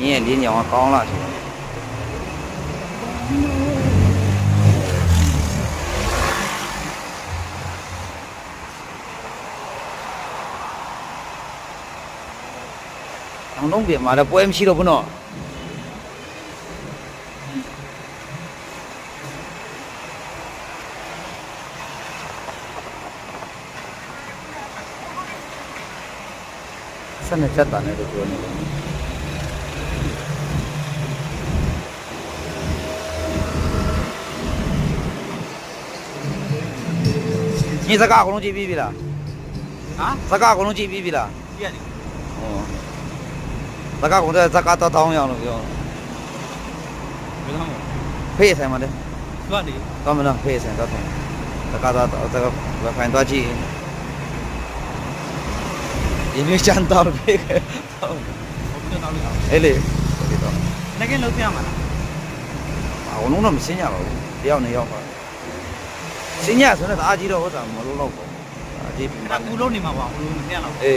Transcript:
你也离鸟高了去。当东边嘛，的不 MC 都不弄。现在这打呢，就做那。 ည်းပွဲမရှိတော့ဘူးနော်ဆက်နေချက်တာနဲ့တော့ပြောနေတယ်ညီစကားအကုန်လုံးကြည့်ပြီးပြီလားဟာစကားအကုန်လုံးကြည့်ပြီးပြီလားကြည့်ရတယ်ဟောစကားကုန်တဲ့စကားတော့တောင်းရအောင်လို့ပြောဘယ်တော့မှဖေးဆိုင်မှာလေသူကနေတော့မလားဖေးဆိုင်တော့တောင်းစကားတော့စကားဝဖိုင်တော့ကြည့်ဒီနေ့ချန်တော်ဖေးဘယ်တော့တောင်းလို့ရအောင်အဲ့လေဒီတော့ငကင်းလုံးပြရမှာလားအကုန်လုံးတော့မစင်းကြပါဘူးတယောက်နဲ့ရောက်ပါ စင်းရဆိုတော့အားကြီးတော့ဟုတ်တာမလို့တော့ဘူးအားကြီးအဲ့ဒါကူလုံးနေမှာပါဘူးမပြရတော့အေး